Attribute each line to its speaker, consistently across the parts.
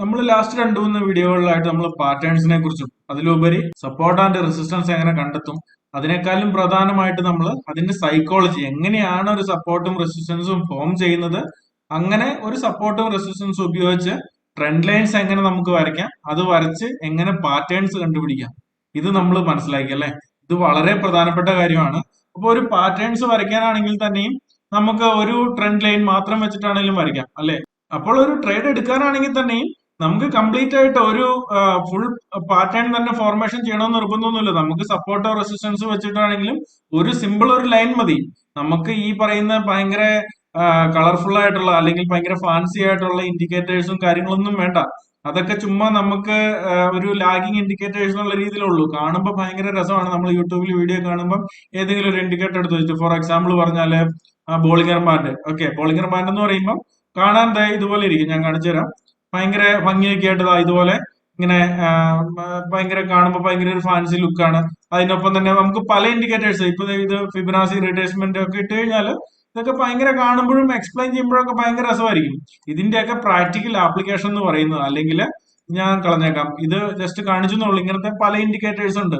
Speaker 1: നമ്മൾ ലാസ്റ്റ് രണ്ടു മൂന്ന് വീഡിയോകളിലായിട്ട് നമ്മൾ പാറ്റേൺസിനെ കുറിച്ചും അതിലുപരി സപ്പോർട്ട് ആൻഡ് റെസിസ്റ്റൻസ് എങ്ങനെ കണ്ടെത്തും അതിനേക്കാളും പ്രധാനമായിട്ട് നമ്മൾ അതിന്റെ സൈക്കോളജി എങ്ങനെയാണ് ഒരു സപ്പോർട്ടും റെസിസ്റ്റൻസും ഫോം ചെയ്യുന്നത് അങ്ങനെ ഒരു സപ്പോർട്ടും റെസിസ്റ്റൻസും ഉപയോഗിച്ച് ട്രെൻഡ് ലൈൻസ് എങ്ങനെ നമുക്ക് വരയ്ക്കാം അത് വരച്ച് എങ്ങനെ പാറ്റേൺസ് കണ്ടുപിടിക്കാം ഇത് നമ്മൾ മനസ്സിലാക്കി അല്ലെ? ഇത് വളരെ പ്രധാനപ്പെട്ട കാര്യമാണ്. അപ്പൊ ഒരു പാറ്റേൺസ് വരയ്ക്കാനാണെങ്കിൽ തന്നെയും നമുക്ക് ഒരു ട്രെൻഡ് ലൈൻ മാത്രം വെച്ചിട്ടാണെങ്കിലും വരയ്ക്കാം അല്ലെ? അപ്പോൾ ഒരു ട്രേഡ് എടുക്കാനാണെങ്കിൽ തന്നെയും നമുക്ക് കംപ്ലീറ്റ് ആയിട്ട് ഒരു ഫുൾ പാറ്റേൺ തന്നെ ഫോർമേഷൻ ചെയ്യണമെന്ന് നിർബന്ധമൊന്നുമില്ല. നമുക്ക് സപ്പോർട്ടോ റെസിസ്റ്റൻസ് വെച്ചിട്ടാണെങ്കിലും ഒരു സിമ്പിൾ ഒരു ലൈൻ മതി. നമുക്ക് ഈ പറയുന്ന ഭയങ്കര കളർഫുൾ ആയിട്ടുള്ള അല്ലെങ്കിൽ ഭയങ്കര ഫാൻസി ആയിട്ടുള്ള ഇൻഡിക്കേറ്റേഴ്സും കാര്യങ്ങളൊന്നും വേണ്ട. അതൊക്കെ ചുമ്മാ നമുക്ക് ഒരു ലാഗിങ് ഇൻഡിക്കേറ്റേഴ്സ് എന്നുള്ള രീതിയിലുള്ളൂ. കാണുമ്പോൾ ഭയങ്കര രസമാണ്. നമ്മൾ യൂട്യൂബിൽ വീഡിയോ കാണുമ്പോൾ ഏതെങ്കിലും ഒരു ഇൻഡിക്കേറ്റർ എടുത്ത് വെച്ചിട്ട് ഫോർ എക്സാമ്പിൾ പറഞ്ഞാൽ Bollinger band. Okay Bollinger band എന്ന് പറയുമ്പോൾ കാണാൻ ഇതുപോലെ ഇരിക്കും. ഞാൻ കാണിച്ചു തരാം ഭയങ്കര ഭംഗിയൊക്കെ ആയിട്ട് ഇതുപോലെ ഇങ്ങനെ ഭയങ്കര കാണുമ്പോൾ ഭയങ്കര ഒരു ഫാൻസി ലുക്കാണ് അതിനൊപ്പം തന്നെ നമുക്ക് പല ഇൻഡിക്കേറ്റേഴ്സ് ഇപ്പൊ ഇത് ഫിബനാസി റിട്രേസ്മെന്റ് ഒക്കെ ഇട്ട് കഴിഞ്ഞാൽ ഇതൊക്കെ ഭയങ്കര കാണുമ്പോഴും എക്സ്പ്ലെയിൻ ചെയ്യുമ്പോഴൊക്കെ ഭയങ്കര രസമായിരിക്കും. ഇതിന്റെയൊക്കെ പ്രാക്ടിക്കൽ ആപ്ലിക്കേഷൻ എന്ന് പറയുന്നത് അല്ലെങ്കിൽ ഞാൻ കളഞ്ഞേക്കാം. ഇത് ജസ്റ്റ് കാണിച്ചു എന്നുള്ളൂ. ഇങ്ങനത്തെ പല ഇൻഡിക്കേറ്റേഴ്സ് ഉണ്ട്.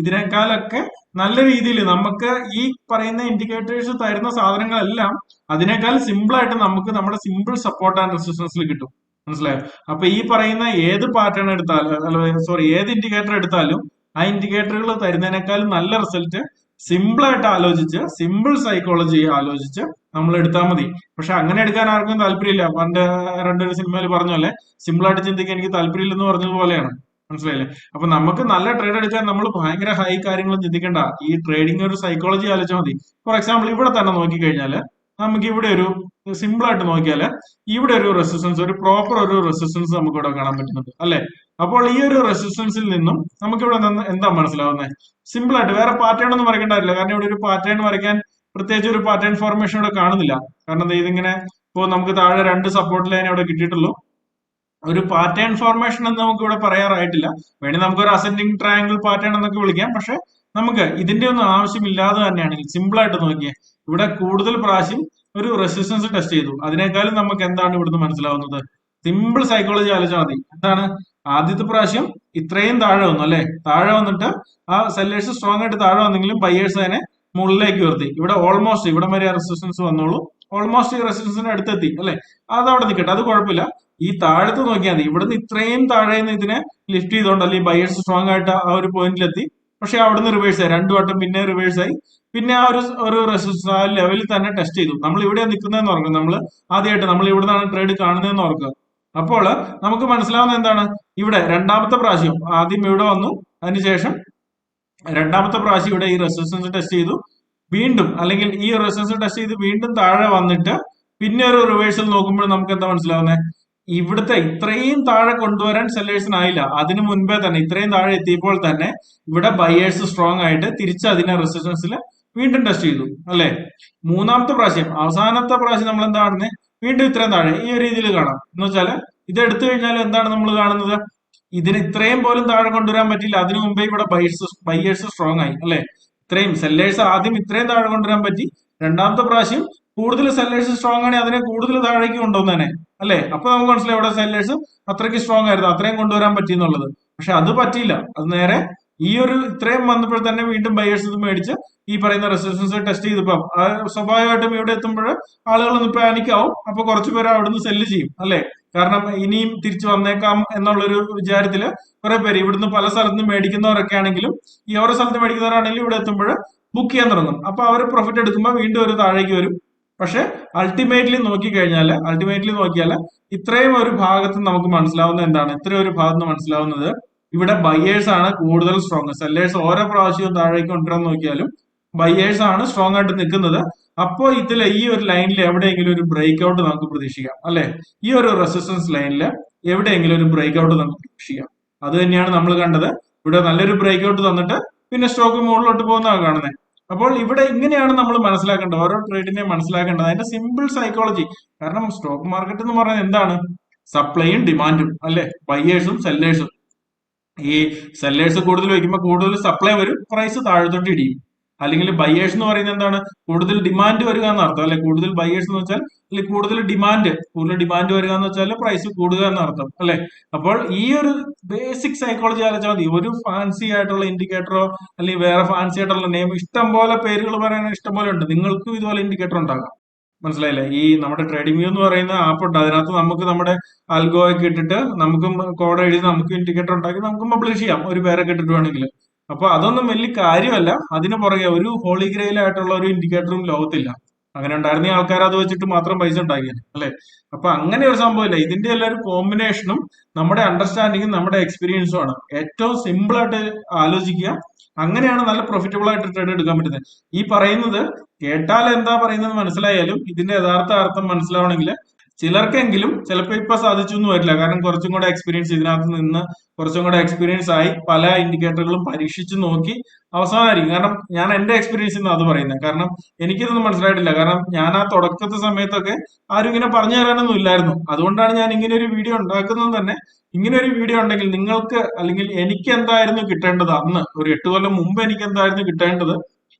Speaker 1: ഇതിനേക്കാളൊക്കെ നല്ല രീതിയിൽ നമുക്ക് ഈ പറയുന്ന ഇൻഡിക്കേറ്റേഴ്സ് തരുന്ന സാധനങ്ങളെല്ലാം അതിനേക്കാൾ സിമ്പിൾ ആയിട്ട് നമുക്ക് നമ്മുടെ സിമ്പിൾ സപ്പോർട്ട് ആൻഡ് റെസിസ്റ്റൻസിൽ കിട്ടും. മനസ്സിലായോ? അപ്പൊ ഈ പറയുന്ന ഏത് പാറ്റേൺ എടുത്താലും സോറി ഏത് ഇൻഡിക്കേറ്റർ എടുത്താലും ആ ഇൻഡിക്കേറ്ററുകൾ തരുന്നതിനേക്കാളും നല്ല റിസൾട്ട് സിമ്പിൾ ആയിട്ട് ആലോചിച്ച് സിമ്പിൾ സൈക്കോളജി ആലോചിച്ച് നമ്മൾ എടുത്താൽ മതി. പക്ഷെ അങ്ങനെ എടുക്കാൻ ആർക്കും താല്പര്യമില്ല. പണ്ട് രണ്ടൊരു സിനിമയിൽ പറഞ്ഞ പോലെ സിമ്പിൾ ആയിട്ട് ചിന്തിക്കാൻ എനിക്ക് താല്പര്യമില്ലെന്ന് പറഞ്ഞതുപോലെയാണ് മനസ്സിലായില്ലേ? അപ്പൊ നമുക്ക് നല്ല ട്രേഡ് എടുക്കാൻ നമ്മൾ ഭയങ്കര ഹൈ കാര്യങ്ങളും ചിന്തിക്കേണ്ട. ഈ ട്രേഡിംഗ് ഒരു സൈക്കോളജി ആലോചിച്ചാൽ മതി. ഫോർ എക്സാമ്പിൾ ഇവിടെ തന്നെ നോക്കിക്കഴിഞ്ഞാൽ നമുക്ക് ഇവിടെ ഒരു സിമ്പിൾ ആയിട്ട് നോക്കിയാൽ ഇവിടെ ഒരു റെസിസ്റ്റൻസ് ഒരു പ്രോപ്പർ ഒരു റെസിസ്റ്റൻസ് നമുക്ക് ഇവിടെ കാണാൻ പറ്റുന്നുണ്ട് അല്ലെ? അപ്പോൾ ഈ ഒരു റെസിസ്റ്റൻസിൽ നിന്നും നമുക്ക് ഇവിടെ നിന്ന് എന്താ മനസ്സിലാവുന്നത് സിമ്പിൾ ആയിട്ട് വേറെ പാറ്റേൺ ഒന്നും വരയ്ക്കേണ്ടതില്ല കാരണം ഇവിടെ ഒരു പാറ്റേൺ വരയ്ക്കാൻ പ്രത്യേകിച്ച് ഒരു പാറ്റേൺ ഫോർമേഷൻ ഇവിടെ കാണുന്നില്ല. കാരണം ഇതിങ്ങനെ ഇപ്പോൾ നമുക്ക് താഴെ രണ്ട് സപ്പോർട്ട് ലൈൻ ഇവിടെ കിട്ടിയിട്ടുള്ളൂ. ഒരു പാറ്റേൺ ഫോർമേഷൻ എന്ന് നമുക്ക് ഇവിടെ പറയാറായിട്ടില്ല. വേണമെങ്കിൽ നമുക്ക് ഒരു അസെൻഡിങ് ട്രയാങ്കിൾ പാറ്റേൺ എന്നൊക്കെ വിളിക്കാം പക്ഷെ നമുക്ക് ഇതിന്റെ ഒന്നും ആവശ്യമില്ലാതെ തന്നെയാണെങ്കിൽ സിമ്പിൾ ആയിട്ട് നോക്കിയേ. ഇവിടെ കൂടുതൽ പ്രാവശ്യം ഒരു റെസിസ്റ്റൻസ് ടെസ്റ്റ് ചെയ്തു. അതിനേക്കാളും നമുക്ക് എന്താണ് ഇവിടുന്ന് മനസ്സിലാവുന്നത്? സിമ്പിൾ സൈക്കോളജി ആലോചിച്ചാൽ മതി. എന്താണ്? ആദ്യത്തെ പ്രാവശ്യം ഇത്രയും താഴെ വന്നു അല്ലെ? താഴെ വന്നിട്ട് ആ സെല്ലേഴ്സ് സ്ട്രോങ് ആയിട്ട് താഴെ വന്നെങ്കിലും ബയ്യേഴ്സ് അതിനെ മുകളിലേക്ക് ഉയർത്തി. ഇവിടെ ഓൾമോസ്റ്റ് ഇവിടെ വരെ റെസിസ്റ്റൻസ് വന്നോളൂ. ഓൾമോസ്റ്റ് ഈ റെസിസ്റ്റൻസിന് അടുത്തെത്തി അല്ലെ? അത് അവിടെ നിൽക്കട്ടെ അത് കുഴപ്പമില്ല. ഈ താഴത്ത് നോക്കിയാൽ മതി. ഇവിടുന്ന് ഇത്രയും താഴെ നിന്ന് ഇതിനെ ലിഫ്റ്റ് ചെയ്തോണ്ട് അല്ലെങ്കിൽ ബയേഴ്സ് സ്ട്രോങ് ആയിട്ട് ആ ഒരു പോയിന്റിലെത്തി പക്ഷെ അവിടുന്ന് റിവേഴ്സ് ആയി. രണ്ടു വട്ടം പിന്നെ റിവേഴ്സ് ആയി. പിന്നെ ആ ഒരു ഒരു റെസിസ്റ്റൻസ് ആ ലെവലിൽ തന്നെ ടെസ്റ്റ് ചെയ്തു. നമ്മൾ ഇവിടെ നിൽക്കുന്നതെന്ന് ഓർക്കുക. നമ്മൾ ആദ്യമായിട്ട് നമ്മൾ ഇവിടെ നിന്നാണ് ട്രേഡ് കാണുന്നതെന്ന് ഓർക്കുക. അപ്പോൾ നമുക്ക് മനസ്സിലാവുന്ന എന്താണ്? ഇവിടെ രണ്ടാമത്തെ പ്രാവശ്യം ആദ്യം ഇവിടെ വന്നു. അതിനുശേഷം രണ്ടാമത്തെ പ്രാവശ്യം ഇവിടെ ഈ റെസിസ്റ്റൻസ് ടെസ്റ്റ് ചെയ്തു. വീണ്ടും അല്ലെങ്കിൽ ഈ റെസിസ്റ്റൻസ് ടെസ്റ്റ് ചെയ്ത് വീണ്ടും താഴെ വന്നിട്ട് പിന്നെ ഒരു റിവേഴ്സൽ നോക്കുമ്പോൾ നമുക്ക് എന്താ മനസ്സിലാവുന്നത്? ഇവിടുത്തെ ഇത്രയും താഴെ കൊണ്ടുവരാൻ സെല്ലേഴ്സിനായില്ല അതിനു മുൻപേ തന്നെ ഇത്രയും താഴെ എത്തിയപ്പോൾ തന്നെ ഇവിടെ ബയേഴ്സ് സ്ട്രോങ് ആയിട്ട് തിരിച്ച് അതിനെ റെസിസ്റ്റൻസിൽ വീണ്ടും ടെസ്റ്റ് ചെയ്തു അല്ലെ? മൂന്നാമത്തെ പ്രാവശ്യം അവസാനത്തെ പ്രാവശ്യം നമ്മൾ എന്താ കാണുന്നത് വീണ്ടും ഇത്രയും താഴെ ഈ ഒരു രീതിയിൽ കാണാം. എന്ന് വെച്ചാൽ ഇത് എടുത്തു കഴിഞ്ഞാൽ എന്താണ് നമ്മൾ കാണുന്നത്? ഇതിന് ഇത്രയും പോലും താഴെ കൊണ്ടുവരാൻ പറ്റില്ല അതിനു മുമ്പേ ഇവിടെ ബയേഴ്സ് ബയേഴ്സ് സ്ട്രോങ് ആയി അല്ലെ? ഇത്രയും സെല്ലേഴ്സ് ആദ്യം ഇത്രയും താഴെ കൊണ്ടുവരാൻ പറ്റി. രണ്ടാമത്തെ പ്രാവശ്യം കൂടുതൽ സെല്ലേഴ്സ് സ്ട്രോങ് ആണെങ്കിൽ അതിനെ കൂടുതൽ താഴേക്ക് കൊണ്ടുവന്നേനെ. അല്ലെ? അപ്പൊ നമുക്ക് മനസ്സിലായി ഇവിടെ സെല്ലേഴ്സ് അത്രയ്ക്ക് സ്ട്രോങ് ആയിരുന്നു. അത്രയും കൊണ്ടുവരാൻ പറ്റി എന്നുള്ളത് പക്ഷെ അത് പറ്റിയില്ല. അത് നേരെ ഈ ഒരു ഇത്രയും വന്നപ്പോൾ തന്നെ വീണ്ടും ബയേഴ്സ് ഇത് മേടിച്ച് ഈ പറയുന്ന റെസിസ്റ്റൻസ് ടെസ്റ്റ് ചെയ്തപ്പം. സ്വാഭാവികമായിട്ടും ഇവിടെ എത്തുമ്പോൾ ആളുകൾ ഒന്ന് പാനിക് ആവും. അപ്പൊ കുറച്ചു പേര് അവിടുന്ന് സെല്ല് ചെയ്യും. അല്ലെ? കാരണം ഇനിയും തിരിച്ചു വന്നേക്കാം എന്നുള്ളൊരു വിചാരത്തിൽ കുറെ പേര് ഇവിടുന്ന് പല സ്ഥലത്ത് നിന്ന് മേടിക്കുന്നവരൊക്കെ ആണെങ്കിലും ഈ ഓരോ സ്ഥലത്ത് മേടിക്കുന്നവരാണെങ്കിലും ഇവിടെ എത്തുമ്പോൾ ബുക്ക് ചെയ്യാൻ തുടങ്ങും. അപ്പൊ അവർ പ്രോഫിറ്റ് എടുക്കുമ്പോൾ വീണ്ടും ഒരു താഴേക്ക് വരും. പക്ഷെ അൾട്ടിമേറ്റ്ലി നോക്കിക്കഴിഞ്ഞാൽ അൾട്ടിമേറ്റ്ലി നോക്കിയാൽ ഇത്രയും ഒരു ഭാഗത്ത് നമുക്ക് മനസ്സിലാവുന്ന എന്താണ്? ഇത്രയും ഒരു ഭാഗത്ത് മനസ്സിലാവുന്നത് ഇവിടെ ബയേഴ്സ് ആണ് കൂടുതൽ സ്ട്രോങ് സെല്ലേഴ്സ് ഓരോ പ്രാവശ്യവും താഴേക്ക് കൊണ്ടുവരാൻ നോക്കിയാലും ബയേഴ്സ് ആണ് സ്ട്രോങ് ആയിട്ട് നിൽക്കുന്നത്. അപ്പോ ഇതിൽ ഈ ഒരു ലൈനിൽ എവിടെയെങ്കിലും ഒരു ബ്രേക്ക് ഔട്ട് നമുക്ക് പ്രതീക്ഷിക്കാം അല്ലെ? ഈ ഒരു റെസിസ്റ്റൻസ് ലൈനിൽ എവിടെയെങ്കിലും ഒരു ബ്രേക്ക് ഔട്ട് നമുക്ക് പ്രതീക്ഷിക്കാം. അത് തന്നെയാണ് നമ്മൾ കണ്ടത്. ഇവിടെ നല്ലൊരു ബ്രേക്ക് ഔട്ട് തന്നിട്ട് പിന്നെ സ്റ്റോക്ക് മുകളിലോട്ട് പോകുന്നതാണ് കാണുന്നത് അപ്പോൾ ഇവിടെ ഇങ്ങനെയാണ് നമ്മൾ മനസ്സിലാക്കേണ്ടത്. ഓരോ ട്രേഡിനെയും മനസ്സിലാക്കേണ്ടത്. അതിന്റെ സിമ്പിൾ സൈക്കോളജി കാരണം സ്റ്റോക്ക് മാർക്കറ്റ് എന്ന് പറയുന്നത് എന്താണ്? സപ്ലൈയും ഡിമാൻഡും അല്ലെ? ബയേഴ്സും സെല്ലേഴ്സും ഈ സെല്ലേഴ്സ് കൂടുതൽ വയ്ക്കുമ്പോൾ കൂടുതൽ സപ്ലൈ വരും. പ്രൈസ് താഴത്തോട്ട് ഇടിയും. അല്ലെങ്കിൽ ബയേഴ്സ് എന്ന് പറയുന്നത് എന്താണ്? കൂടുതൽ ഡിമാൻഡ് വരിക എന്നർത്ഥം അല്ലെ? കൂടുതൽ ബയേഴ്സ് എന്ന് വെച്ചാൽ അല്ലെങ്കിൽ കൂടുതൽ ഡിമാൻഡ് കൂടുതൽ ഡിമാൻഡ് വരിക എന്ന് വെച്ചാൽ പ്രൈസ് കൂടുക എന്നർത്ഥം അല്ലെ? അപ്പോൾ ഈ ഒരു ബേസിക് സൈക്കോളജി ആലോചിച്ചാൽ മതി. ഒരു ഫാൻസി ആയിട്ടുള്ള ഇൻഡിക്കേറ്ററോ അല്ലെങ്കിൽ വേറെ ഫാൻസി ആയിട്ടുള്ള നെയിം ഇഷ്ടം പോലെ പേരുകൾ പറയാൻ ഇഷ്ടം പോലെ ഉണ്ട്. നിങ്ങൾക്കും ഇതുപോലെ ഇൻഡിക്കേറ്റർ ഉണ്ടാകാം. മനസ്സിലായില്ലേ? ഈ നമ്മുടെ ട്രേഡിംഗ് വ്യൂ എന്ന് പറയുന്ന ആപ്പ് ഉണ്ട്. അതിനകത്ത് നമുക്ക് നമ്മുടെ അൽഗോ ഒക്കെ ഇട്ടിട്ട് നമുക്കും കോഡ് എഴുതി നമുക്ക് ഇൻഡിക്കേറ്റർ ഉണ്ടാക്കി നമുക്ക് പബ്ലിഷ് ചെയ്യാം. ഒരു പേരൊക്കെ ഇട്ടിട്ട് വേണമെങ്കിൽ. അപ്പൊ അതൊന്നും വലിയ കാര്യമല്ല. അതിന് പുറകെ ഒരു ഹോളി ആയിട്ടുള്ള ഒരു ഇൻഡിക്കേറ്ററും ലോകത്തില്ല. അങ്ങനെ ഉണ്ടായിരുന്ന ആൾക്കാർ അത് വെച്ചിട്ട് മാത്രം പൈസ ഉണ്ടാക്കിയത് അല്ലെ? അപ്പൊ അങ്ങനെ ഒരു സംഭവമില്ല. ഇതിന്റെ എല്ലാം ഒരു കോമ്പിനേഷനും നമ്മുടെ അണ്ടർസ്റ്റാൻഡിങ്ങും നമ്മുടെ എക്സ്പീരിയൻസും ആണ്. ഏറ്റവും സിമ്പിൾ ആയിട്ട് ആലോചിക്കുക. അങ്ങനെയാണ് നല്ല പ്രോഫിറ്റബിൾ ആയിട്ട് ട്രേഡ് എടുക്കാൻ പറ്റുന്നത്. ഈ പറയുന്നത് കേട്ടാൽ എന്താ പറയുന്നത് മനസ്സിലായാലും ഇതിന്റെ യഥാർത്ഥ അർത്ഥം മനസ്സിലാവണമെങ്കിൽ ചിലർക്കെങ്കിലും ചിലപ്പോൾ ഇപ്പൊ സാധിച്ചു എന്ന് വരില്ല. കാരണം കുറച്ചും കൂടെ എക്സ്പീരിയൻസ് ഇതിനകത്ത് നിന്ന് കുറച്ചും കൂടെ എക്സ്പീരിയൻസ് ആയി പല ഇൻഡിക്കേറ്ററുകളും പരീക്ഷിച്ച് നോക്കി അവസാനമായിരിക്കും കാരണം ഞാൻ എന്റെ എക്സ്പീരിയൻസിൽ നിന്ന് അത് പറയുന്നത്. കാരണം എനിക്കിതൊന്നും മനസ്സിലായിട്ടില്ല. കാരണം ഞാൻ ആ തുടക്കത്തെ സമയത്തൊക്കെ ആരും ഇങ്ങനെ പറഞ്ഞു തരാനൊന്നും ഇല്ലായിരുന്നു. അതുകൊണ്ടാണ് ഞാൻ ഇങ്ങനെ ഒരു വീഡിയോ ഉണ്ടാക്കുന്നത് തന്നെ. ഇങ്ങനെ ഒരു വീഡിയോ ഉണ്ടെങ്കിൽ നിങ്ങൾക്ക് അല്ലെങ്കിൽ എനിക്ക് എന്തായിരുന്നു കിട്ടേണ്ടത് അന്ന്? ഒരു എട്ട് കൊല്ലം മുമ്പ് എനിക്ക് എന്തായിരുന്നു കിട്ടേണ്ടത്?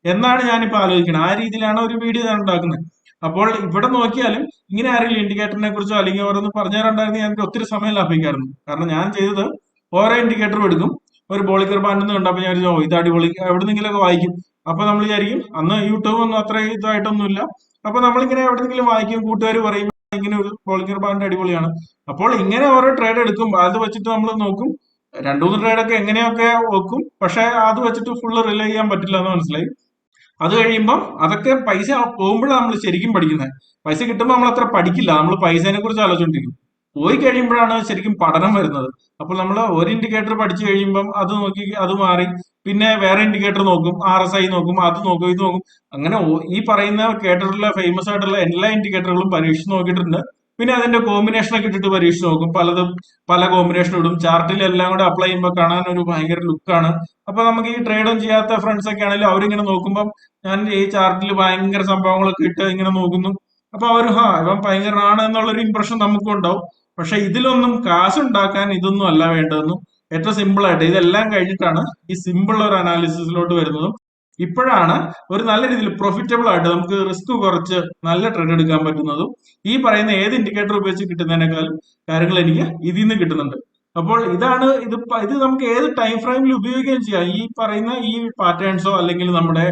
Speaker 1: എന്നാണ് ഞാനിപ്പോ ആലോചിക്കുന്നത് ആ രീതിയിലാണ് ഒരു വീഡിയോ ഞാൻ ഉണ്ടാക്കുന്നത്. അപ്പോൾ ഇവിടെ നോക്കിയാലും ഇങ്ങനെ ആരെങ്കിലും ഇൻഡിക്കേറ്ററിനെ കുറിച്ചോ അല്ലെങ്കിൽ ഓരോന്ന് പറഞ്ഞു തരാണ്ടായിരുന്നു ഞാൻ ഒത്തിരി സമയം ലാഭിക്കായിരുന്നു കാരണം ഞാൻ ചെയ്തത് ഓരോ ഇൻഡിക്കേറ്റർ എടുക്കും. ഒരു ബോളിക്കർ ബാൻഡ് എന്ന് കണ്ടപ്പോൾ ഞാൻ ഓ ഇത് അടിപൊളി എവിടെന്നെങ്കിലൊക്കെ വായിക്കും? അപ്പൊ നമ്മൾ വിചാരിക്കും അന്ന് യൂട്യൂബ് ഒന്നും അത്ര ഇതായിട്ടൊന്നുമില്ല. അപ്പൊ നമ്മളിങ്ങനെ എവിടെന്നെങ്കിലും വായിക്കും കൂട്ടുകാർ പറയും ഇങ്ങനെ ഒരു ബോളിക്കർ ബാൻഡ് അടിപൊളിയാണ്. അപ്പോൾ ഇങ്ങനെ ഓരോ ട്രേഡ് എടുക്കും. അത് വെച്ചിട്ട് നമ്മൾ നോക്കും രണ്ടു മൂന്ന് ട്രേഡ് ഒക്കെ എങ്ങനെയൊക്കെ വെക്കും. പക്ഷെ അത് വെച്ചിട്ട് ഫുള്ള് റിലേ ചെയ്യാൻ പറ്റില്ല എന്ന് മനസ്സിലായി. അത് കഴിയുമ്പോൾ അതൊക്കെ പൈസ പോകുമ്പോഴാണ് നമ്മൾ ശരിക്കും പഠിക്കുന്നത് പൈസ കിട്ടുമ്പോൾ നമ്മൾ അത്ര പഠിക്കില്ല. നമ്മൾ പൈസേനെ കുറിച്ച് ആലോചിച്ചോണ്ടിരിക്കും. പോയി കഴിയുമ്പോഴാണ് ശരിക്കും പഠനം വരുന്നത്. അപ്പോൾ നമ്മൾ ഒരു ഇൻഡിക്കേറ്റർ പഠിച്ചു കഴിയുമ്പം അത് നോക്കി അത് മാറി. പിന്നെ വേറെ ഇൻഡിക്കേറ്റർ നോക്കും. ആർ എസ് ഐ നോക്കും. അത് നോക്കും ഇത് നോക്കും. അങ്ങനെ ഈ പറയുന്ന കേട്ടിട്ടുള്ള ഫേമസ് ആയിട്ടുള്ള എല്ലാ ഇൻഡിക്കേറ്ററുകളും പരീക്ഷിച്ച് നോക്കിയിട്ടുണ്ട്. പിന്നെ അതിന്റെ കോമ്പിനേഷൻ ഒക്കെ ഇട്ടിട്ട് പരീക്ഷ നോക്കും. പലതും പല കോമ്പിനേഷൻ ഇടും. ചാർട്ടിൽ എല്ലാം കൂടെ അപ്ലൈ ചെയ്യുമ്പോൾ കാണാൻ ഒരു ഭയങ്കര ലുക്കാണ് അപ്പൊ നമുക്ക് ഈ ട്രേഡും ചെയ്യാത്ത ഫ്രണ്ട്സ് ഒക്കെ ആണെങ്കിലും അവരിങ്ങനെ നോക്കുമ്പോൾ ഞാൻ ഈ ചാർട്ടിൽ ഭയങ്കര സംഭവങ്ങളൊക്കെ ഇട്ട് ഇങ്ങനെ നോക്കുന്നു. അപ്പൊ അവർ ഹാ ഇവൻ ഭയങ്കരനാണ് എന്നുള്ളൊരു ഇമ്പ്രഷൻ നമുക്കും ഉണ്ടാവും. പക്ഷെ ഇതിലൊന്നും കാശുണ്ടാക്കാൻ ഇതൊന്നും അല്ല വേണ്ടതെന്നും ഏറ്റവും സിമ്പിൾ ആയിട്ട്. ഇതെല്ലാം കഴിഞ്ഞിട്ടാണ് ഈ സിമ്പിൾ ഒരു അനാലിസിസിലോട്ട് വരുന്നതും ഇപ്പോഴാണ് ഒരു നല്ല രീതിയിൽ പ്രോഫിറ്റബിൾ ആയിട്ട് നമുക്ക് റിസ്ക് കുറച്ച് നല്ല ട്രേഡ് എടുക്കാൻ പറ്റുന്നതും ഈ പറയുന്ന ഏത് ഇൻഡിക്കേറ്റർ ഉപയോഗിച്ച് കിട്ടുന്നതിനേക്കാളും കാര്യങ്ങൾ എനിക്ക് ഇതിൽ നിന്ന് കിട്ടുന്നുണ്ട്. അപ്പോൾ ഇതാണ് ഇത് ഇത് നമുക്ക് ഏത് ടൈം ഫ്രെയിമിൽ ഉപയോഗിക്കുകയും ചെയ്യാം. ഈ പറയുന്ന ഈ പാറ്റേൺസോ അല്ലെങ്കിൽ നമ്മുടെ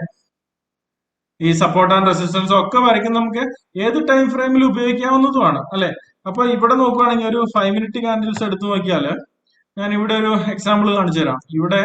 Speaker 1: ഈ സപ്പോർട്ട് ആൻഡ് റെസിസ്റ്റൻസോ ഒക്കെ വരയ്ക്കുന്ന നമുക്ക് ഏത് ടൈം ഫ്രെയിമിൽ ഉപയോഗിക്കാവുന്നതുമാണ് അല്ലെ? അപ്പൊ ഇവിടെ നോക്കുകയാണെങ്കിൽ ഒരു ഫൈവ് മിനിറ്റ് കാൻഡിൽസ് എടുത്തു നോക്കിയാൽ ഞാൻ ഇവിടെ ഒരു എക്സാമ്പിൾ കാണിച്ചു തരാം ഇവിടെ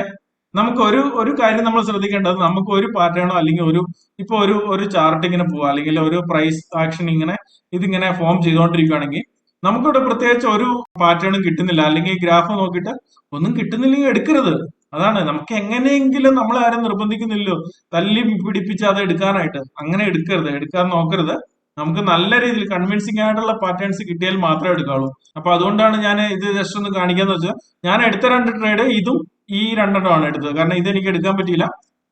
Speaker 1: നമുക്ക് ഒരു ഒരു കാര്യം നമ്മൾ ശ്രദ്ധിക്കേണ്ടത് നമുക്ക് ഒരു പാറ്റേണോ അല്ലെങ്കിൽ ഒരു ഇപ്പൊ ഒരു ഒരു ചാർട്ട് ഇങ്ങനെ പോവാ അല്ലെങ്കിൽ ഒരു പ്രൈസ് ആക്ഷൻ ഇങ്ങനെ ഇതിങ്ങനെ ഫോം ചെയ്തുകൊണ്ടിരിക്കുകയാണെങ്കിൽ നമുക്കിവിടെ പ്രത്യേകിച്ച് ഒരു പാറ്റേണും കിട്ടുന്നില്ല. അല്ലെങ്കിൽ ഗ്രാഫ് നോക്കിയിട്ട് ഒന്നും കിട്ടുന്നില്ലെങ്കിൽ എടുക്കരുത്. അതാണ്. നമുക്ക് എങ്ങനെയെങ്കിലും നമ്മൾ ആരും നിർബന്ധിക്കുന്നില്ലോ തല്ലി പിടിപ്പിച്ച് അത് എടുക്കാനായിട്ട്. അങ്ങനെ എടുക്കരുത്. എടുക്കാൻ നോക്കരുത്. നമുക്ക് നല്ല രീതിയിൽ കൺവിൻസിംഗ് ആയിട്ടുള്ള പാറ്റേൺസ് കിട്ടിയാൽ മാത്രമേ എടുക്കാവുള്ളൂ. അപ്പൊ അതുകൊണ്ടാണ് ഞാൻ ഇത് ജസ്റ്റ് ഒന്ന് കാണിക്കാന്ന് വെച്ചാൽ ഞാൻ എടുത്ത രണ്ട് ട്രേഡ് ഇതും ഈ രണ്ടെണ്ണമാണ് എടുത്തത്. കാരണം ഇത് എനിക്ക് എടുക്കാൻ പറ്റിയില്ല.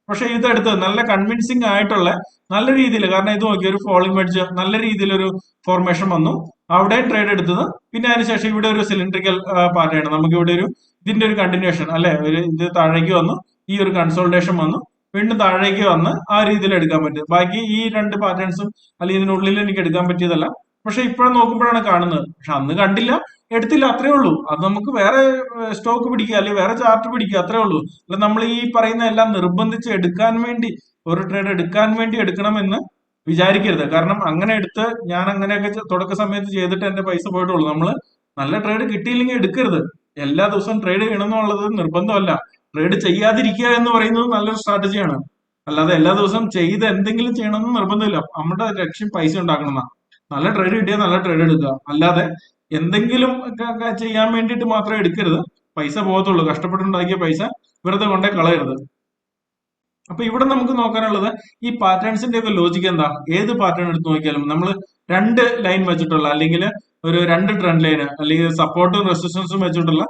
Speaker 1: പക്ഷെ ഇത് എടുത്തത് നല്ല കൺവിൻസിങ് ആയിട്ടുള്ള നല്ല രീതിയിൽ കാരണം ഇത് നോക്കി ഒരു ഫോളിംഗ് മേടിച്ച് നല്ല രീതിയിൽ ഒരു ഫോർമേഷൻ വന്നു. അവിടെ ട്രേഡ് എടുത്തത്. പിന്നെ അതിനുശേഷം ഇവിടെ ഒരു സിലിണ്ടറിക്കൽ പാറ്റേൺ നമുക്ക് ഇവിടെ ഒരു ഇതിന്റെ ഒരു കണ്ടിന്യൂഷൻ അല്ലെ? ഒരു ഇത് താഴേക്ക് വന്നു. ഈ ഒരു കൺസോൾട്ടേഷൻ വന്നു. വീണ്ടും താഴേക്ക് വന്ന് ആ രീതിയിൽ എടുക്കാൻ പറ്റും ബാക്കി ഈ രണ്ട് പാറ്റേൺസും അല്ലെങ്കിൽ ഇതിനുള്ളിൽ എനിക്ക് എടുക്കാൻ പറ്റിയതല്ല. പക്ഷെ ഇപ്പോഴും നോക്കുമ്പോഴാണ് കാണുന്നത്. പക്ഷെ അന്ന് കണ്ടില്ല. എടുത്തില്ല അത്രേ ഉള്ളൂ. അത് നമുക്ക് വേറെ സ്റ്റോക്ക് പിടിക്കുക അല്ലെങ്കിൽ വേറെ ചാർട്ട് പിടിക്കുക അത്രേ ഉള്ളൂ. അല്ല നമ്മൾ ഈ പറയുന്ന എല്ലാം നിർബന്ധിച്ച് എടുക്കാൻ വേണ്ടി ഒരു ട്രേഡ് എടുക്കാൻ വേണ്ടി എടുക്കണമെന്ന് വിചാരിക്കരുത്. കാരണം അങ്ങനെ എടുത്ത് ഞാൻ അങ്ങനെയൊക്കെ തുടക്ക സമയത്ത് ചെയ്തിട്ട് എന്റെ പൈസ പോയിട്ടുള്ളൂ. നമ്മൾ നല്ല ട്രേഡ് കിട്ടിയില്ലെങ്കിൽ എടുക്കരുത്. എല്ലാ ദിവസവും ട്രേഡ് ചെയ്യണം എന്നുള്ളത് നിർബന്ധമല്ല. ട്രേഡ് ചെയ്യാതിരിക്കുക എന്ന് പറയുന്നത് നല്ലൊരു സ്ട്രാറ്റജിയാണ് അല്ലാതെ എല്ലാ ദിവസവും ചെയ്ത് എന്തെങ്കിലും ചെയ്യണമെന്ന് നിർബന്ധമില്ല. നമ്മുടെ ലക്ഷ്യം പൈസ ഉണ്ടാക്കണം നല്ല ട്രേഡ് കിട്ടിയാൽ നല്ല ട്രേഡ് എടുക്കുക. അല്ലാതെ എന്തെങ്കിലും ചെയ്യാൻ വേണ്ടിയിട്ട് മാത്രം എടുക്കരുത്. പൈസ പോകത്തുള്ളൂ. കഷ്ടപ്പെട്ടുണ്ടാക്കിയ പൈസ വെറുതെ കൊണ്ടേ കളയരുത്. അപ്പൊ ഇവിടെ നമുക്ക് നോക്കാനുള്ളത് ഈ പാറ്റേൺസിന്റെ ഒക്കെ ലോജിക്ക് എന്താ? ഏത് പാറ്റേൺ എടുത്ത് നോക്കിയാലും നമ്മൾ രണ്ട് ലൈൻ വെച്ചിട്ടുള്ള അല്ലെങ്കിൽ ഒരു രണ്ട് ട്രെൻഡ് ലൈന് അല്ലെങ്കിൽ സപ്പോർട്ടും റെസിസ്റ്റൻസും വെച്ചിട്ടുള്ള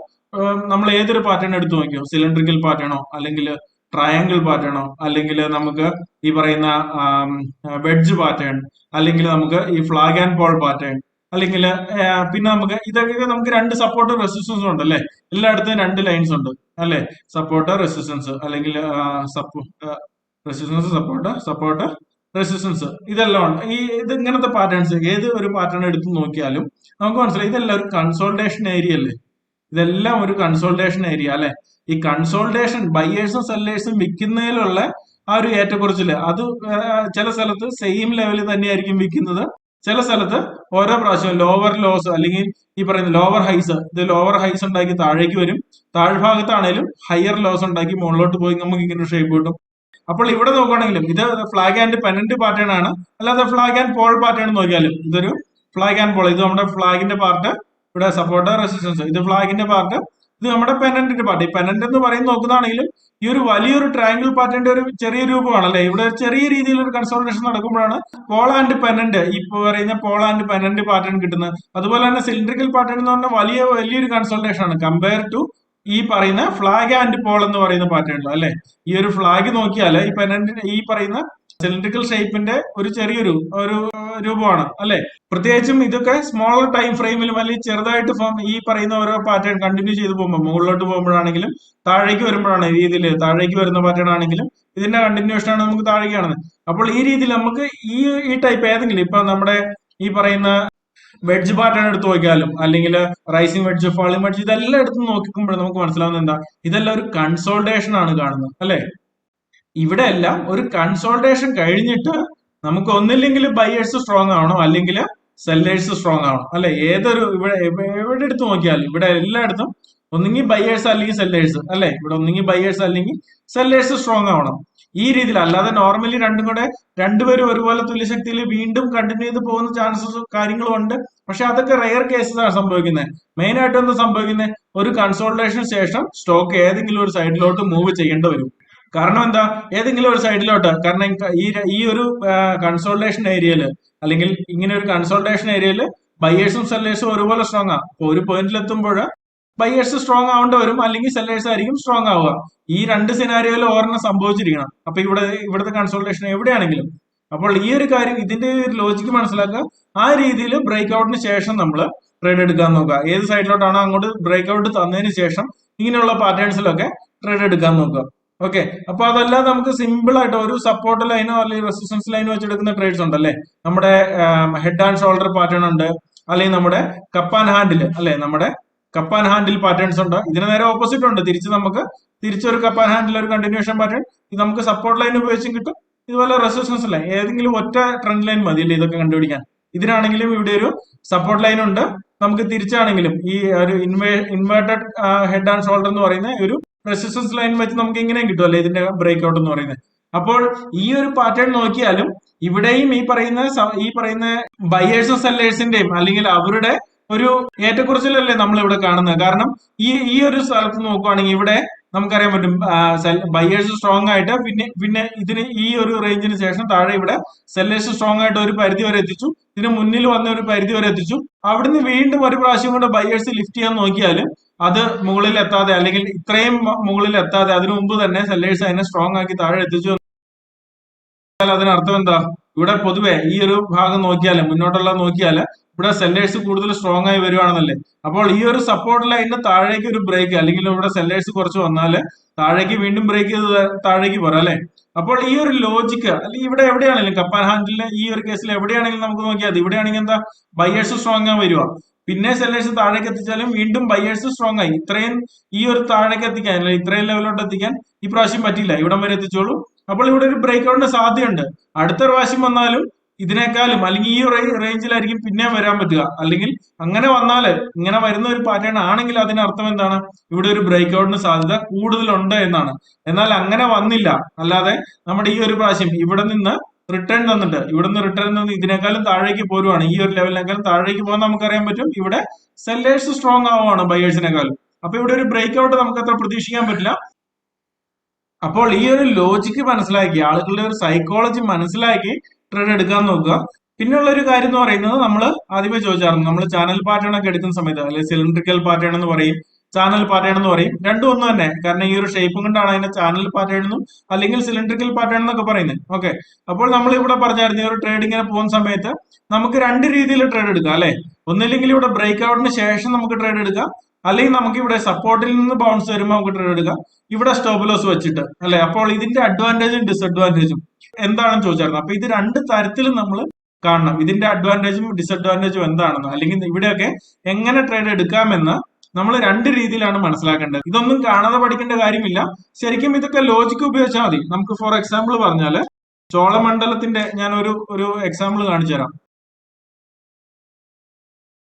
Speaker 1: നമ്മൾ ഏതൊരു പാറ്റേൺ എടുത്ത് നോക്കിയോ? സിലിണ്ടറിക്കൽ പാറ്റേണോ അല്ലെങ്കിൽ ട്രയാങ്കിൾ പാറ്റേണോ അല്ലെങ്കിൽ നമുക്ക് ഈ പറയുന്ന വെഡ്ജ് പാറ്റേൺ അല്ലെങ്കിൽ നമുക്ക് ഈ ഫ്ലാഗ് ആൻഡ് പോൾ പാറ്റേൺ അല്ലെങ്കിൽ പിന്നെ നമുക്ക് ഇതൊക്കെ നമുക്ക് രണ്ട് സപ്പോർട്ട് റെസിസ്റ്റൻസ് ഉണ്ട് അല്ലെ എല്ലായിടത്തും രണ്ട് ലൈൻസ് ഉണ്ട് അല്ലെ? സപ്പോർട്ട് റെസിസ്റ്റൻസ് അല്ലെങ്കിൽ റെസിസ്റ്റൻസ് സപ്പോർട്ട് സപ്പോർട്ട് റെസിസ്റ്റൻസ് ഇതെല്ലാം ഉണ്ട്. ഈ ഇത് ഇങ്ങനത്തെ പാറ്റേൺസ് ഏത് ഒരു പാറ്റേൺ എടുത്ത് നോക്കിയാലും നമുക്ക് മനസ്സിലായി ഇതെല്ലാം ഒരു കൺസോൾട്ടേഷൻ ഏരിയ അല്ലേ? ഇതെല്ലാം ഒരു കൺസോൾട്ടേഷൻ ഏരിയ അല്ലെ? ഈ കൺസോൾട്ടേഷൻ ബയേഴ്സും സെല്ലേഴ്സും വിൽക്കുന്നതിലുള്ള ആ ഒരു ഏറ്റക്കുറച്ചിൽ അത് ചില സ്ഥലത്ത് സെയിം ലെവലിൽ തന്നെയായിരിക്കും വിൽക്കുന്നത്. ചില സ്ഥലത്ത് ഓരോ പ്രാവശ്യം ലോവർ ലോസ് അല്ലെങ്കിൽ ഈ പറയുന്ന ലോവർ ഹൈസ് ഇത് ലോവർ ഹൈസ് ഉണ്ടാക്കി താഴേക്ക് വരും. താഴ്ഭാഗത്താണേലും ഹയർ ലോസ് ഉണ്ടാക്കി മുകളിലോട്ട് പോയി നമുക്ക് ഇങ്ങനെ ഷേപ്പ് കിട്ടും. അപ്പോൾ ഇവിടെ നോക്കുകയാണെങ്കിലും ഇത് ഫ്ലാഗ് ആൻഡ് പെനന്റ് പാറ്റേൺ ആണ്. അല്ലാതെ ഫ്ലാഗ് ആൻഡ് പോൾ പാറ്റേൺ നോക്കിയാലും ഇതൊരു ഫ്ലാഗ് ആൻഡ് പോൾ ഇത് നമ്മുടെ ഫ്ലാഗിന്റെ പാർട്ട് ഇവിടെ സപ്പോർട്ട് റെസിസ്റ്റൻസ് ഇത് ഫ്ലാഗിന്റെ പാർട്ട് ഇത് നമ്മുടെ പെനന്റിന്റെ പാർട്ട് പെനന്റ് എന്ന് പറയുന്ന നോക്കുന്നതാണെങ്കിലും ഈ ഒരു വലിയൊരു ട്രയാങ്കിൾ പാറ്റേണിന്റെ ഒരു ചെറിയ രൂപമാണ് അല്ലെ ഇവിടെ ചെറിയ രീതിയിൽ ഒരു കൺസോൾട്ടേഷൻ നടക്കുമ്പോഴാണ് പോൾ ആൻഡ് പെനന്റ് ഈ പറയുന്ന പോൾ ആൻഡ് പെനന്റ് പാറ്റേൺ കിട്ടുന്നത്. അതുപോലെ തന്നെ സിലിണ്ടറിക്കൽ പാറ്റേൺ എന്ന് പറഞ്ഞാൽ വലിയ വലിയൊരു കൺസോൾട്ടേഷൻ ആണ്. കമ്പയർ ടു ഈ പറയുന്ന ഫ്ലാഗ് ആൻഡ് പോൾ എന്ന് പറയുന്ന പാറ്റേണിൽ അല്ലെ? ഈ ഒരു ഫ്ലാഗ് നോക്കിയാൽ ഈ പെനന്റ് ഈ പറയുന്ന സിലിണ്ടറിക്കൽ ഷേപ്പിന്റെ ഒരു ചെറിയൊരു ഒരു രൂപമാണ് അല്ലെ? പ്രത്യേകിച്ചും ഇതൊക്കെ സ്മോളർ ടൈം ഫ്രെയിമിലും അല്ലെങ്കിൽ ചെറുതായിട്ട് ഫോം ഈ പറയുന്ന ഓരോ പാറ്റേൺ കണ്ടിന്യൂ ചെയ്ത് പോകുമ്പോൾ മുകളിലോട്ട് പോകുമ്പോഴാണെങ്കിലും താഴേക്ക് വരുമ്പോഴാണ് രീതിയിൽ താഴേക്ക് വരുന്ന പാറ്റേൺ ആണെങ്കിലും ഇതിന്റെ കണ്ടിന്യൂഷൻ ആണ് നമുക്ക് താഴേക്കാണ് അപ്പോൾ ഈ രീതിയിൽ നമുക്ക് ഈ ഈ ടൈപ്പ് ഏതെങ്കിലും ഇപ്പൊ നമ്മുടെ ഈ പറയുന്ന വെഡ്ജ് പാറ്റേൺ എടുത്ത് നോക്കിയാലും അല്ലെങ്കിൽ റൈസിംഗ് വെഡ്ജ് ഫാളിംഗ് വെഡ്ജ് ഇതെല്ലാം എടുത്ത് നോക്കുമ്പോൾ നമുക്ക് മനസ്സിലാവുന്ന എന്താ? ഇതെല്ലാം ഒരു കൺസോൾട്ടേഷൻ ആണ് കാണുന്നത് അല്ലെ? ഇവിടെ എല്ലാം ഒരു കൺസോൾട്ടേഷൻ കഴിഞ്ഞിട്ട് നമുക്ക് ഒന്നില്ലെങ്കിൽ ബയേഴ്സ് സ്ട്രോങ് ആവണം അല്ലെങ്കിൽ സെല്ലേഴ്സ് സ്ട്രോങ് ആവണം അല്ലെ? ഏതൊരു ഇവിടെ എവിടെ എടുത്ത് നോക്കിയാലും ഇവിടെ എല്ലായിടത്തും ഒന്നെങ്കിൽ ബയേഴ്സ് അല്ലെങ്കിൽ സെല്ലേഴ്സ് അല്ലെ? ഇവിടെ ഒന്നുകിൽ ബയേഴ്സ് അല്ലെങ്കിൽ സെല്ലേഴ്സ് സ്ട്രോങ് ആവണം. ഈ രീതിയിൽ അല്ലാതെ നോർമലി രണ്ടും കൂടെ രണ്ടുപേരും ഒരുപോലെ തുല്യശക്തിയിൽ വീണ്ടും കണ്ടിന്യൂ ചെയ്ത് പോകുന്ന ചാൻസസ് കാര്യങ്ങളും ഉണ്ട്. പക്ഷെ അതൊക്കെ റെയർ കേസസ് ആണ് സംഭവിക്കുന്നത്. മെയിൻ ആയിട്ട് എന്താ സംഭവിക്കുന്നത്? ഒരു കൺസോൾട്ടേഷന് ശേഷം സ്റ്റോക്ക് ഏതെങ്കിലും ഒരു സൈഡിലോട്ട് മൂവ് ചെയ്യേണ്ടി വരും. കാരണം എന്താ? ഏതെങ്കിലും ഒരു സൈഡിലോട്ട് കാരണം ഈ ഈ ഒരു കൺസോൾട്ടേഷൻ ഏരിയയിൽ അല്ലെങ്കിൽ ഇങ്ങനെ ഒരു കൺസോൾട്ടേഷൻ ഏരിയയിൽ ബയേഴ്സും സെല്ലേഴ്സും ഒരുപോലെ സ്ട്രോങ് ആ. അപ്പൊ ഒരു പോയിന്റിൽ എത്തുമ്പോൾ ബയേഴ്സ് സ്ട്രോങ് ആവേണ്ടി വരും അല്ലെങ്കിൽ സെല്ലേഴ്സ് ആയിരിക്കും സ്ട്രോങ് ആവുക. ഈ രണ്ട് സിനാരിയോയിൽ ഓരെണ്ണം സംഭവിച്ചിരിക്കണം. അപ്പൊ ഇവിടെ ഇവിടുത്തെ കൺസോൾട്ടേഷൻ എവിടെയാണെങ്കിലും. അപ്പോൾ ഈ ഒരു കാര്യം ഇതിന്റെ ഒരു ലോജിക്ക് മനസ്സിലാക്കുക. ആ രീതിയിൽ ബ്രേക്ക് ഔട്ടിന് ശേഷം നമ്മൾ ട്രേഡ് എടുക്കാൻ നോക്കുക. ഏത് സൈഡിലോട്ടാണോ അങ്ങോട്ട് ബ്രേക്ക് ഔട്ട് തന്നതിന് ശേഷം ഇങ്ങനെയുള്ള പാറ്റേൺസിലൊക്കെ ട്രേഡ് എടുക്കാൻ നോക്കുക. ഓക്കെ അപ്പൊ അതെല്ലാം നമുക്ക് സിമ്പിൾ ആയിട്ട് ഒരു സപ്പോർട്ട് ലൈനോ അല്ലെങ്കിൽ റെസിസ്റ്റൻസ് ലൈനോ വെച്ചെടുക്കുന്ന ട്രേഡ്സ് ഉണ്ടല്ലേ? നമ്മുടെ ഹെഡ് ആൻഡ് ഷോൾഡർ പാറ്റേൺ ഉണ്ട്. അല്ലെങ്കിൽ നമ്മുടെ കപ്പ് കപ്പാൻ ഹാൻഡിൽ അല്ലെ? നമ്മുടെ കപ്പാൻ ഹാൻഡിൽ പാറ്റേൺസ് ഉണ്ട്. ഇതിന് നേരെ ഓപ്പോസിറ്റ് ഉണ്ട്. തിരിച്ച് നമുക്ക് തിരിച്ചൊരു കപ്പ് ആൻഡ് ഹാൻഡിൽ ഒരു കണ്ടിന്യൂഷൻ പാറ്റേൺ ഇത് നമുക്ക് സപ്പോർട്ട് ലൈൻ ഉപയോഗിച്ചും കിട്ടും. ഇതുപോലെ റെസിസ്റ്റൻസ് ലൈൻ ഏതെങ്കിലും ഒറ്റ ട്രെൻഡ് ലൈൻ മതി അല്ലേ ഇതൊക്കെ കണ്ടുപിടിക്കാൻ. ഇതിനാണെങ്കിലും ഇവിടെ ഒരു സപ്പോർട്ട് ലൈൻ ഉണ്ട്. നമുക്ക് തിരിച്ചാണെങ്കിലും ഈ ഒരു ഇൻവേ ഇൻവേർട്ടഡ് ഹെഡ് ആൻഡ് ഷോൾഡർ എന്ന് പറയുന്ന ഒരു റെസിസ്റ്റൻസ് ലൈൻ വെച്ച് നമുക്ക് ഇങ്ങനെയും കിട്ടും അല്ലേ ഇതിന്റെ ബ്രേക്ക് ഔട്ട് എന്ന് പറയുന്നത്. അപ്പോൾ ഈ ഒരു പാറ്റേൺ നോക്കിയാലും ഇവിടെയും ഈ പറയുന്ന ഈ പറയുന്ന ബയേഴ്സും സെല്ലേഴ്സിന്റെയും അല്ലെങ്കിൽ അവരുടെ ഒരു ഏറ്റക്കുറച്ചിലല്ലേ നമ്മൾ ഇവിടെ കാണുന്നത്? കാരണം ഈ ഈ ഒരു സ്ഥലത്ത് നോക്കുവാണെങ്കിൽ ഇവിടെ നമുക്കറിയാൻ പറ്റും ബയേഴ്സ് സ്ട്രോങ് ആയിട്ട് പിന്നെ പിന്നെ ഇതിന് ഈ ഒരു റേഞ്ചിന് ശേഷം താഴെ ഇവിടെ സെല്ലേഴ്സ് സ്ട്രോങ് ആയിട്ട് ഒരു പരിധി വരെ എത്തിച്ചു. ഇതിന് മുന്നിൽ വന്ന ഒരു പരിധി വരെ എത്തിച്ചു. അവിടുന്ന് വീണ്ടും ഒരു പ്രാവശ്യം കൊണ്ട് ബയേഴ്സ് ലിഫ്റ്റ് ചെയ്യാൻ നോക്കിയാൽ അത് മുകളിൽ എത്താതെ അല്ലെങ്കിൽ ഇത്രയും മുകളിൽ എത്താതെ അതിനു മുമ്പ് തന്നെ സെല്ലേഴ്സ് അതിനെ സ്ട്രോങ് ആക്കി താഴെ എത്തിച്ചു അതിനർത്ഥം എന്താ? ഇവിടെ പൊതുവെ ഈ ഒരു ഭാഗം നോക്കിയാൽ മുന്നോട്ടുള്ള നോക്കിയാൽ ഇവിടെ സെല്ലേഴ്സ് കൂടുതൽ സ്ട്രോങ് ആയി വരുവാണെന്നല്ലേ? അപ്പോൾ ഈ ഒരു സപ്പോർട്ട് ലൈനിന് താഴേക്ക് ഒരു ബ്രേക്ക് അല്ലെങ്കിൽ ഇവിടെ സെല്ലേഴ്സ് കുറച്ച് വന്നാൽ താഴേക്ക് വീണ്ടും ബ്രേക്ക് ചെയ്ത് താഴേക്ക് പോരാ അല്ലെ? അപ്പോൾ ഈ ഒരു ലോജിക്ക് അല്ലെങ്കിൽ ഇവിടെ എവിടെയാണെങ്കിലും കപ്പാൻ ഹാൻഡിലെ ഈ ഒരു കേസിൽ എവിടെയാണെങ്കിലും നമുക്ക് നോക്കിയാൽ മതി. ഇവിടെയാണെങ്കിൽ എന്താ? ബയേഴ്സ് സ്ട്രോങ് ആയി വരുവാ. പിന്നെ സെല്ലേഴ്സ് താഴേക്ക് എത്തിച്ചാലും വീണ്ടും ബയേഴ്സ് സ്ട്രോങ് ആയി. ഇത്രയും ഈ ഒരു താഴേക്ക് എത്തിക്കാൻ അല്ലെങ്കിൽ ഇത്രയും ലെവലിലോട്ട് എത്തിക്കാൻ ഈ പ്രാവശ്യം പറ്റില്ല ഇവിടം വരെ എത്തിച്ചോളൂ. അപ്പോൾ ഇവിടെ ഒരു ബ്രേക്ക് ഔട്ടിന് സാധ്യതയുണ്ട്. അടുത്ത പ്രാവശ്യം വന്നാലും ഇതിനേക്കാളും അല്ലെങ്കിൽ ഈ റേഞ്ചിലായിരിക്കും പിന്നെ വരാൻ പറ്റുക. അല്ലെങ്കിൽ അങ്ങനെ വന്നാൽ ഇങ്ങനെ വരുന്ന ഒരു പാറ്റേൺ ആണെങ്കിൽ അതിനർത്ഥം എന്താണ്? ഇവിടെ ഒരു ബ്രേക്ക് ഔട്ടിന് സാധ്യത കൂടുതലുണ്ട് എന്നാണ്. എന്നാൽ അങ്ങനെ വന്നില്ല. അല്ലാതെ നമ്മുടെ ഈ ഒരു പ്രാവശ്യം ഇവിടെ നിന്ന് റിട്ടേൺ തന്നിട്ട് ഇവിടെ നിന്ന് റിട്ടേൺ തന്ന് ഇതിനേക്കാളും താഴേക്ക് പോരുവാണ്. ഈ ഒരു ലെവലിനേക്കാളും താഴേക്ക് പോകാൻ നമുക്കറിയാൻ പറ്റും. ഇവിടെ സെല്ലേഴ്സ് സ്ട്രോങ് ആവുകയാണ് ബയേഴ്സിനേക്കാളും അപ്പൊ ഇവിടെ ഒരു ബ്രേക്ക് ഔട്ട് നമുക്ക് അത്ര പ്രതീക്ഷിക്കാൻ പറ്റില്ല. അപ്പോൾ ഈ ഒരു ലോജിക്ക് മനസ്സിലാക്കി ആളുകളുടെ ഒരു സൈക്കോളജി മനസ്സിലാക്കി ട്രേഡ് എടുക്കാൻ നോക്കുക. പിന്നെയുള്ള ഒരു കാര്യം എന്ന് പറയുന്നത് നമ്മൾ ആദ്യമേ ചോദിച്ചായിരുന്നു. നമ്മൾ ചാനൽ പാറ്റേൺ ഒക്കെ എടുക്കുന്ന സമയത്ത് അല്ലെങ്കിൽ സിലിണ്ടറിക്കൽ പാറ്റേൺ എന്ന് പറയും ചാനൽ പാറ്റേൺ എന്ന് പറയും രണ്ടും ഒന്ന് തന്നെ. കാരണം ഈ ഒരു ഷേപ്പ് കൊണ്ടാണ് അതിന്റെ ചാനൽ പാറ്റേൺ എന്നും അല്ലെങ്കിൽ സിലിണ്ടറിക്കൽ പാറ്റേൺ എന്നൊക്കെ പറയുന്നത്. ഓക്കെ അപ്പോൾ നമ്മൾ ഇവിടെ പറഞ്ഞായിരുന്നു ഈ ഒരു ട്രേഡിങ്ങിനെ പോകുന്ന സമയത്ത് നമുക്ക് രണ്ട് രീതിയിൽ ട്രേഡ് എടുക്കാം അല്ലെ? ഒന്നില്ലെങ്കിൽ ഇവിടെ ബ്രേക്ക് ഔട്ടിന് ശേഷം നമുക്ക് ട്രേഡ് എടുക്കാം അല്ലെങ്കിൽ നമുക്ക് ഇവിടെ സപ്പോർട്ടിൽ നിന്ന് ബൗൺസ് വരുമ്പോൾ നമുക്ക് ട്രേഡ് എടുക്കാം. ഇവിടെ സ്റ്റോപ്പ് ലോസ് വെച്ചിട്ട് അല്ലെ? അപ്പോൾ ഇതിന്റെ അഡ്വാന്റേജും ഡിസഡ്വാന്റേജും എന്താണെന്ന് ചോദിച്ചായിരുന്നു. അപ്പൊ ഇത് രണ്ട് തരത്തിലും നമ്മൾ കാണണം. ഇതിന്റെ അഡ്വാന്റേജും ഡിസഡ്വാന്റേജും എന്താണെന്ന്. അല്ലെങ്കിൽ ഇവിടെയൊക്കെ എങ്ങനെ ട്രേഡ് എടുക്കാമെന്ന് നമ്മൾ രണ്ട് രീതിയിലാണ് മനസ്സിലാക്കേണ്ടത്. ഇതൊന്നും കാണാതെ പഠിക്കേണ്ട കാര്യമില്ല. ശരിക്കും ഇതൊക്കെ ലോജിക്ക് ഉപയോഗിച്ചാൽ മതി. നമുക്ക് ഫോർ എക്സാമ്പിൾ പറഞ്ഞാൽ ചോളമണ്ഡലത്തിന്റെ ഞാൻ ഒരു ഒരു എക്സാമ്പിൾ കാണിച്ചു തരാം